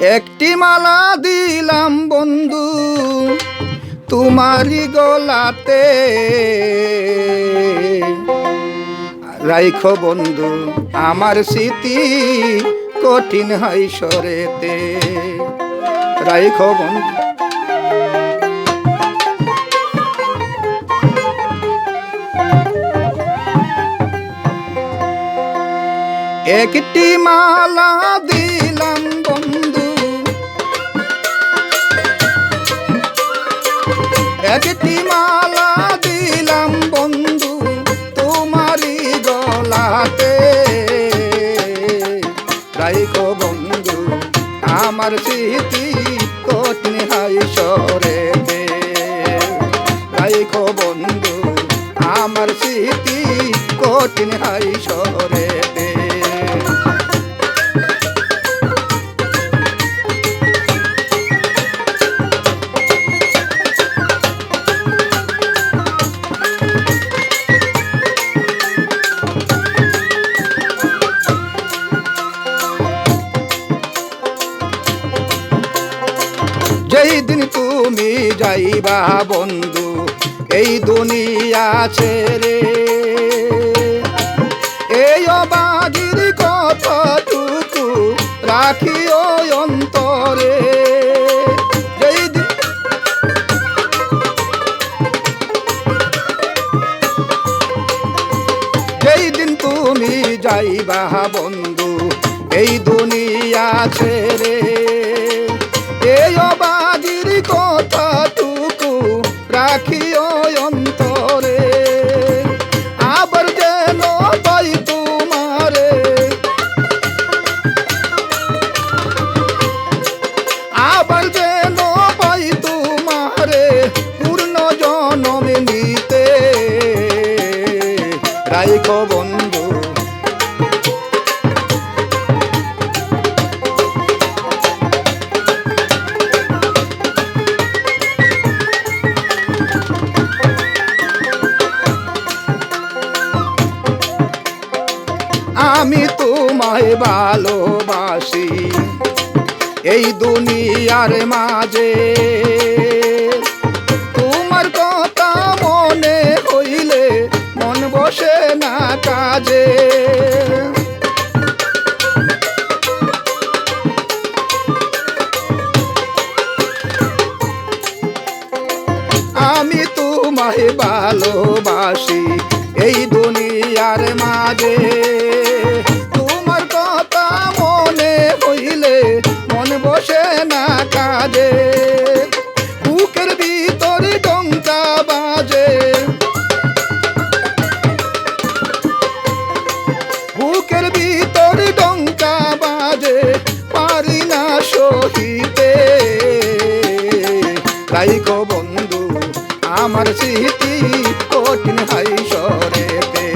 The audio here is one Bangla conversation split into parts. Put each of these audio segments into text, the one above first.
একটি মালা দিলাম বন্ধু তোমারি গলাতে। রাইখো বন্ধু, আমার স্মৃতি কঠিন হয় সরেতে। রাইখো বন্ধু। একটি মালা দিলাম একটি মালা দিলাম বন্ধু তোমারি গলাতে। রাইখো বন্ধু, আমার স্মৃতি কঠিন হাই সরেতে। রাইখো বন্ধু, আমার স্মৃতি কঠিন হাই সরেতে। যেই দিন তুমি যাইবা বন্ধু, এই দুনিয়া ছেড়ে। এই অবাগির কতটুকু রাখিও অন্তরে। তুমি যাইবা বন্ধু, এই দুনিয়া ছেড়ে। এই অবাগির এই দুনিয়ার মাঝে। তোমার কথা মনে হইলে মন বসে না কাজে। আমি তোমায় ভালোবাসি এই দুনিয়ার মাঝে। না সহিতে রাইখো বন্ধু আমার স্মৃতি কঠিন হাই সরেতে।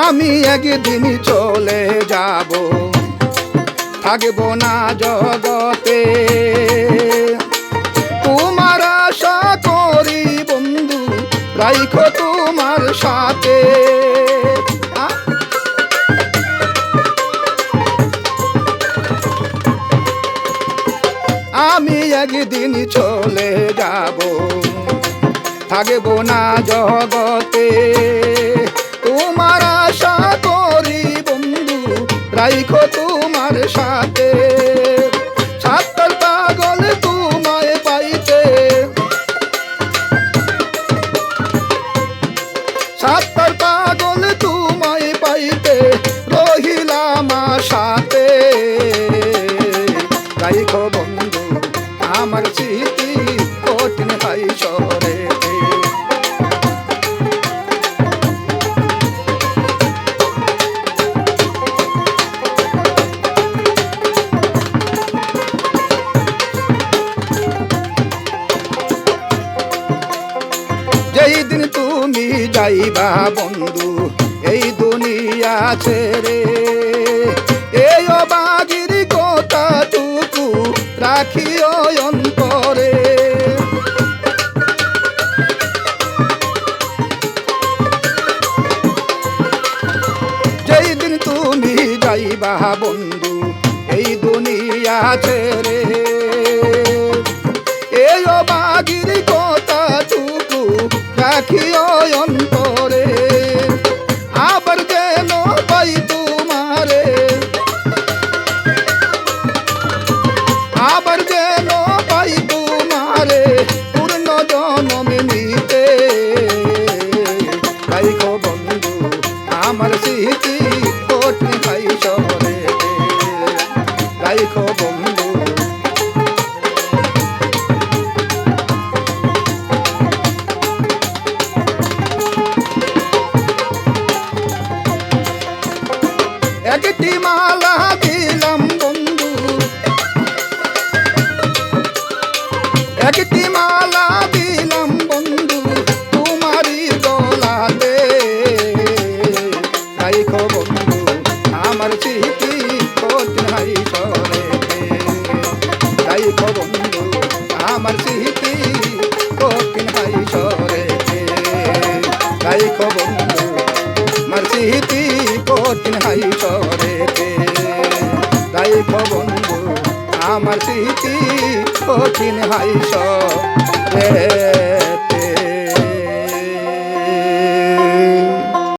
আমি একদিন চলে যাব। থাকব না জগতে। তোমার আশা করি বন্ধু, রাইখো তোমার সাথে। আমি একদিন চলে যাব। থাকব না জগতে। তোমার আশা করি বন্ধু, রাইখো তোমার সাত যাইবা বন্ধু, এই দুনিয়া ছেড়ে। এই অবাগির কথা টুকু রাখিও অন্তরে। যেই তুমি যাইবা বন্ধু, এই দুনিয়া ছেড়ে। এই অবাগির কথা রাখিও অন্ত বন্ধু মার কঠিন হাই সরেতে রাইখ বন্ধু আমার স্মৃতি কঠিন হাই সরে